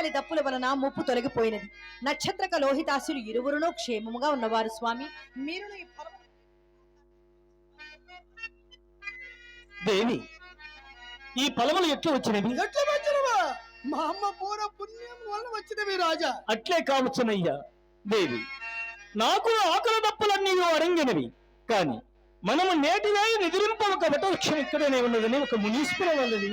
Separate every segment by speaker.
Speaker 1: ఆకలి దప్పుల వలన ముప్పు తొలగిపోయినది. నక్షత్రక లోహితాసులు ఇరువురును క్షేమముగా ఉన్నవారు స్వామి. మీరును ఈ ఫలము
Speaker 2: దేవి ఈ ఫలములు ఎట్లు వచ్చినవి?
Speaker 3: ఎట్లా వచ్చినవా? మా అమ్మ పూర పుణ్యం వలన వచ్చినవి రాజా.
Speaker 2: అట్లే కావచ్చునయ్యా దేవి. నాకు ఆకలి దప్పులన్నీ అరంగినవి కాని మనము నేటినే నిద్రింప ఒక వటవృక్షం ఇక్కడనే ఉన్నదని ఒక మునీశ్వర వల్లది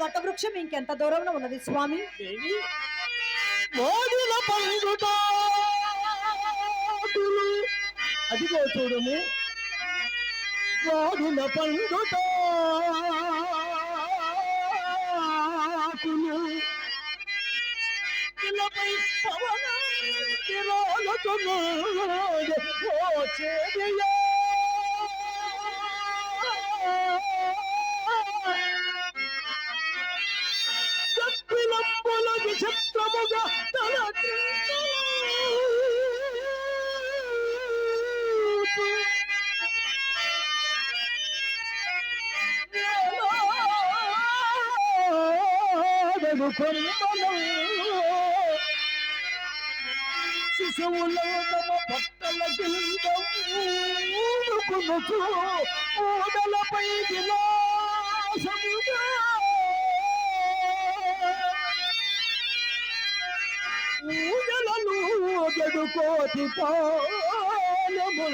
Speaker 1: వటవృక్షం ఇంకెంత దూరంలో ఉన్నది స్వామి?
Speaker 2: అదిగో చూడము. మోదుల పండుటాకులు ఇలపై పవన కిరాలకున్నాడు ఓ శిశువులో తమ భక్తల కిందకు ఊడలపై విలాసముగా. ఊయలను గడుకోటి పాలము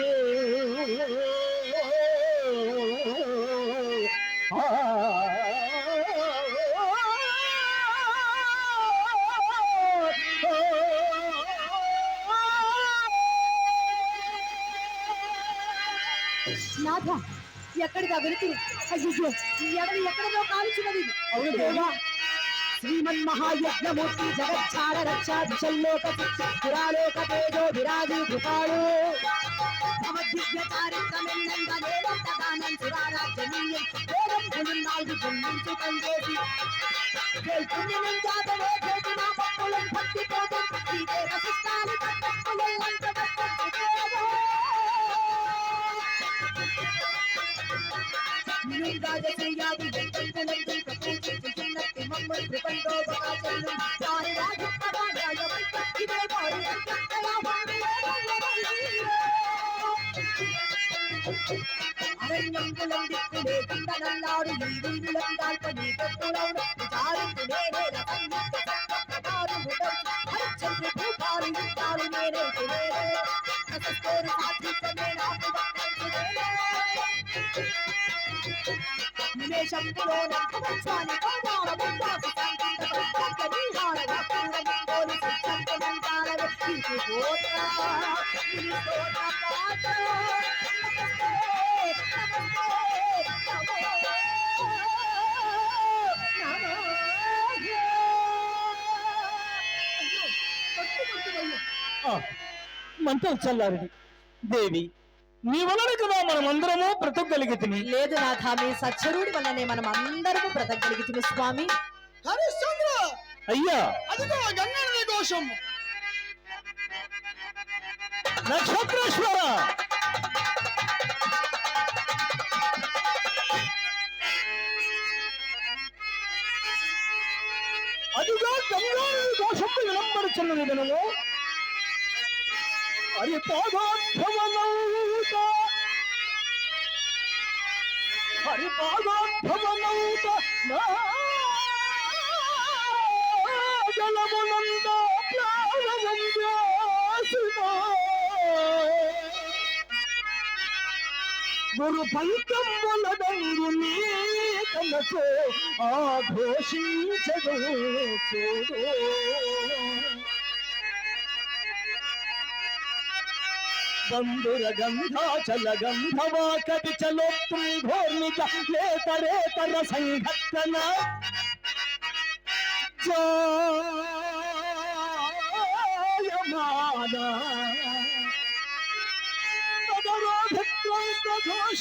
Speaker 1: నాథ ఎక్కడికి వెళుతురు అయ్యో ఈ ఎడవి ఎక్కడో కాల్చున్నది
Speaker 2: అవును దేవా
Speaker 1: శ్రీమన్ మహాయజ్ఞమూర్తి జగచ్చార రక్షా దిశల్లోక పురాలోక తేజో విరాజు కృపాడు తమ దివ్య చారిత్రమెందంగనేనంతగానం సురారాజ్యమీయం వేదం పులిన్నాళ్ళు జన్మించు కందేసి పుణ్యనం జాతవే చేతి నా పప్పులం భక్తి కోసం குழந்தைக்குமே கண்டனம் நாடு நிமேஷம் புலோ நம் புகச்சானி கௌதார முந்தாசி
Speaker 2: మంటలు చల్లారది. దేవి నీ వలన కదా మనమందరము బ్రతకగలిగితిని
Speaker 1: లేదు నాథ మీ సచ్చరుడి వల్లనే మనం అందరము బ్రతకగలిగితే స్వామి.
Speaker 3: హరిశ్చంద్ర!
Speaker 2: అయ్యా!
Speaker 3: అదిగో గంగనది దోషం
Speaker 2: నక్షత్రేశ్వర అదిగా గంగా దోషము విలంబడుచున్నది వినము అది పాదార్థమనౌత హరి పాదార్థమనౌత నా జలమునంద ప్రాణవంద్యాసినా గురు పంకములదంగు నీ కనసో ఆఘోషించదు చూడు. బంధుర గంధాచల గంధవా కవి చలో ఘోర్నిక లేతరేతర సంఘటన. జాయమాన. తదరోధత్వంత
Speaker 3: দ্বৈত ঘোষ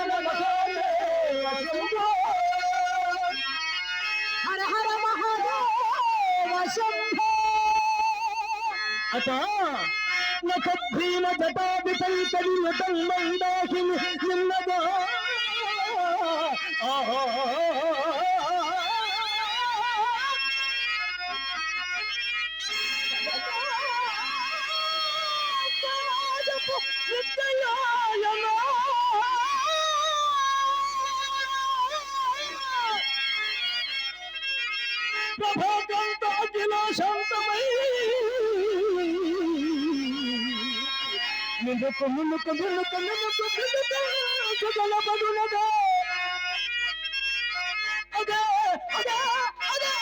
Speaker 2: హర మహాదేవ శంభో హర మహాదేవ శంభో. అత నఖభీమ నిన్నగా ఆహా.
Speaker 1: முழுக்க முழுக்க முழுக்க முழுக்க முழுக்க
Speaker 2: சுகலபடுள்ளது அதே அதே அதே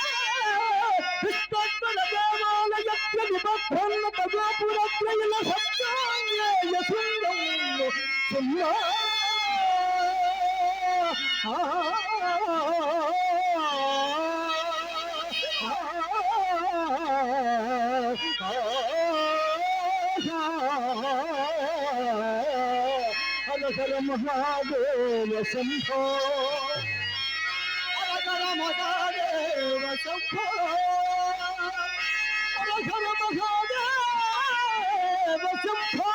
Speaker 2: விஸ்வத்தன தேவாலயத்திய விபத்தன்ன பகாபுரத்தில சத்தாங்கேய
Speaker 1: சுந்தம் சொல்லா ಮಹಾದೇವ ಶಂಭೋ ಹರ ಮಹಾದೇವ ಶಂಭೋ ಹರ ಮಹಾದೇವ ಶಂಭೋ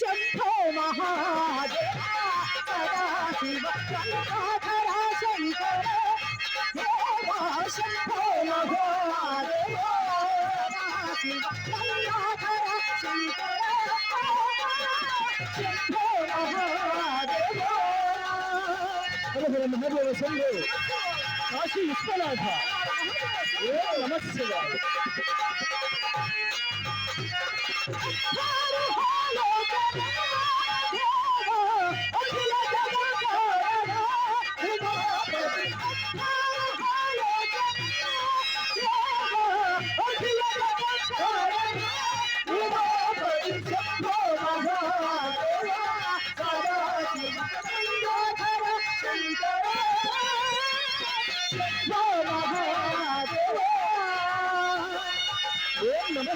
Speaker 1: शंभो महादेव। सदा शिव शंकर देवा शंभो महादेव सदा
Speaker 2: शंकर शंभो महादेव हरे हरे महादेव शंभो
Speaker 1: काशी विश्वनाथ नमस्कार Thank you.